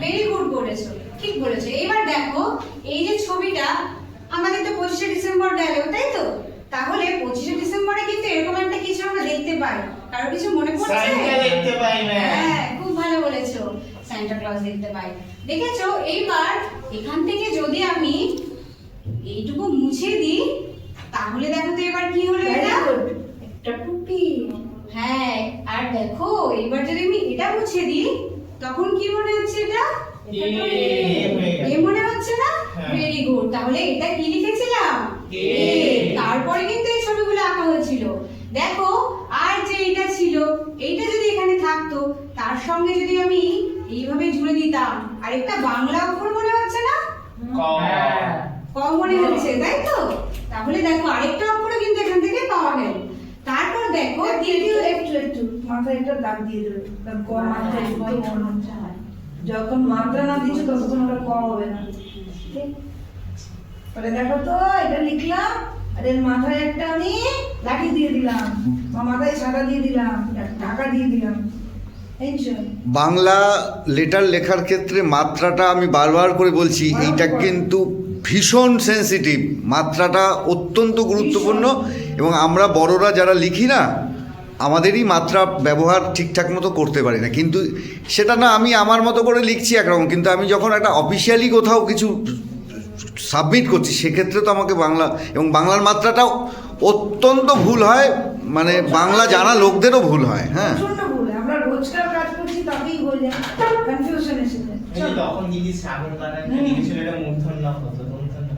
Very good বলেছ ঠিক বলেছ। এবার দেখো এই যে ছবিটা আমাদের তো পঁচিশে ডিসেম্বর গেল তাই তো? তাহলে পঁচিশে ডিসেম্বরে কিন্তু এরকম একটা কিছু আমরা দেখতে পাই। কারও কিছু মনে পড়ছে? দেখতে পাই হ্যাঁ খুব ভালো বলেছ সান্টা ক্লজ দেখতে পাই। দেখেছ? এইবার এখান থেকে যদি আমি এইটুকু মুছে দিই তাহলে দেখো তো এবার কি হলো এটা। একটা টুপি। হ্যাঁ দেখো এবার যদি আমি এটা মুছে দিই তখন কি মনে হচ্ছে এটা? এ হয়ে মনে হচ্ছে না? হ্যাঁ। ভেরি গুড তাহলে এটা কি লিখেছিলাম। তারপরে কিন্তু এই ছবিগুলো আঁকা হয়েছিল। দেখো আর যে এইটা ছিল এইটা যদি এখানে থাকতো তার সঙ্গে যদি আমি এইভাবে জুড়ে দিতাম আর একটা বাংলা অক্ষর মনে হচ্ছে না? ক। কম মনে হচ্ছে তাই তো? তাহলে দেখো আরেকটা অক্ষর কিন্তু এখান থেকে পাওয়া গেল তারপর দেখো তৃতীয় একটু একটু। মাথায় একটা দাগ দিয়ে দেবে। যখন মাত্রা না দিচ্ছ ততক্ষণ ওটা ক হবে না। ঠিক? পরে দেখো তো এটা লিখলাম আর এর মাথায় একটা আমি লাঠি দিয়ে দিলাম। বা মাথায় ছাতা দিয়ে দিলাম একটা ঢাকা দিয়ে দিলাম। বাংলা লেটার লেখার ক্ষেত্রে মাত্রাটা আমি বারবার করে বলছি এইটা কিন্তু ভীষণ সেনসিটিভ মাত্রাটা অত্যন্ত গুরুত্বপূর্ণ। এবং আমরা বড়রা যারা লিখি না আমাদেরই মাত্রা ব্যবহার ঠিকঠাক মতো করতে পারি না। কিন্তু সেটা না আমি আমার মতো করে লিখছি একরকম কিন্তু আমি যখন একটা অফিসিয়ালি কোথাও কিছু সাবমিট করছি সেক্ষেত্রে তো আমাকে বাংলা এবং বাংলার মাত্রাটাও অত্যন্ত ভুল হয় মানে বাংলা জানা লোকদেরও ভুল হয় হ্যাঁ। আমরা রোজকার কাজ করছি তাতেই হয়ে যায়। কনফিউশন এসে যায়। তখন সাগর এটা মূর্ধন্য হতো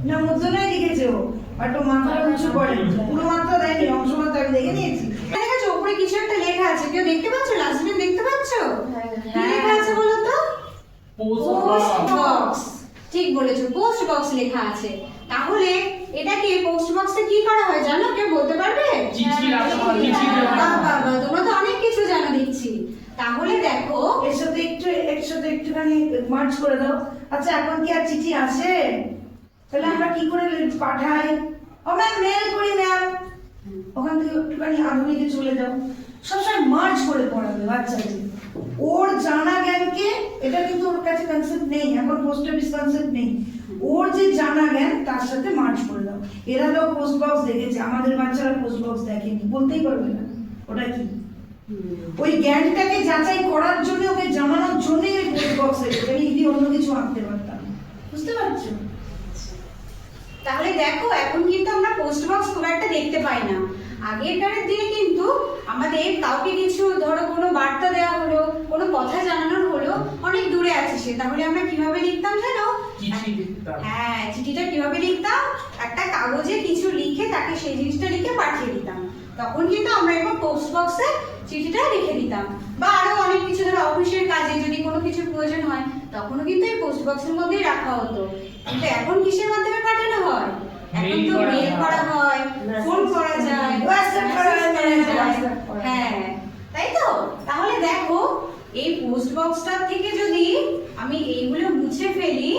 না লিখেছে ও। বাট ও মাত্রা উঁচু করে। পুরো মাত্রা দেয়নি অংশ মাত্রা আমি দেখে নিয়েছি। দেখেছ উপরে কিছু একটা লেখা আছে। কেউ দেখতে পাচ্ছ? লাস্ট দেখতে পাচ্ছ? কি হ্যাঁ। লেখা আছে বলো তো? Post box. ঠিক বলেছ পোস্ট বক্স লেখা আছে। তাহলে এটাকে পোস্ট বক্সে কি করা হয় জানো? কেউ বলতে পারবে? হয়, হয়। বাহ, তোমরা তো অনেক কিছু জানো দেখছি। তাহলে দেখো। এর সাথে একটু এর সাথে একটুখানি মার্চ করে দাও। আচ্ছা এখন কি আর চিঠি আসে? তাহলে আমরা কি করে পাঠাই? ও ম্যাম মেল করি ম্যাম ওখান থেকে একটুখানি আধুনিকে চলে যাও। সবসময় মার্চ করে পড়াবে বাচ্চাকে ওর জানা জ্ঞানকে, এটা কিন্তু ওর কাছে কনসেপ্ট নেই, এখন পোস্ট অফিস কনসেপ্ট নেই। ওর যে জানা জ্ঞান, তার সাথে মার্চ করে দাও। এরা তো পোস্ট বক্স দেখেছে, আমাদের বাচ্চারা পোস্ট বক্স দেখেনি, বলতেই পারবে না। ওটা কি? ওই জ্ঞানটাকে যাচাই করার জন্য ওকে জানানোর জন্যই ওই পোস্ট বক্স রেখেছে। আমি যদি অন্য কিছু আঁকতে পারতাম। বুঝতে পারছ? তাহলে দেখো এখন কিন্তু আমরা পোস্ট বক্স খুব একটা দেখতে পাই না। আগেরকারের দিনে কিন্তু আমাদের কাউকে কিছু ধরো কোনো বার্তা দেওয়া হলো কোনো কথা জানানোর হলো অনেক দূরে আছে সে। তাহলে আমরা কীভাবে লিখতাম জানো? হ্যাঁ চিঠিটা কীভাবে লিখতাম? একটা কাগজে কিছু লিখে তাকে সেই জিনিসটা লিখে পাঠিয়ে দিতাম। তখন কিন্তু আমরা এবার পোস্ট বক্সে চিঠিটা লিখে দিতাম। বা আরও অনেক কিছু ধরো অফিসের কাজে যদি কোনো কিছুর প্রয়োজন হয় তখনও কিন্তু এই পোস্ট বক্সের মধ্যেই রাখা হতো। কিন্তু এখন কিসের মাধ্যমে পাঠানো হয়? এখন তো মেল করা হয় ফোন করা যায় হোয়াটসঅ্যাপ করা যায়। হয়। হ্যাঁ তাই তো? তাহলে দেখো এই পোস্ট বক্সটার থেকে যদি আমি এইগুলো মুছে ফেলি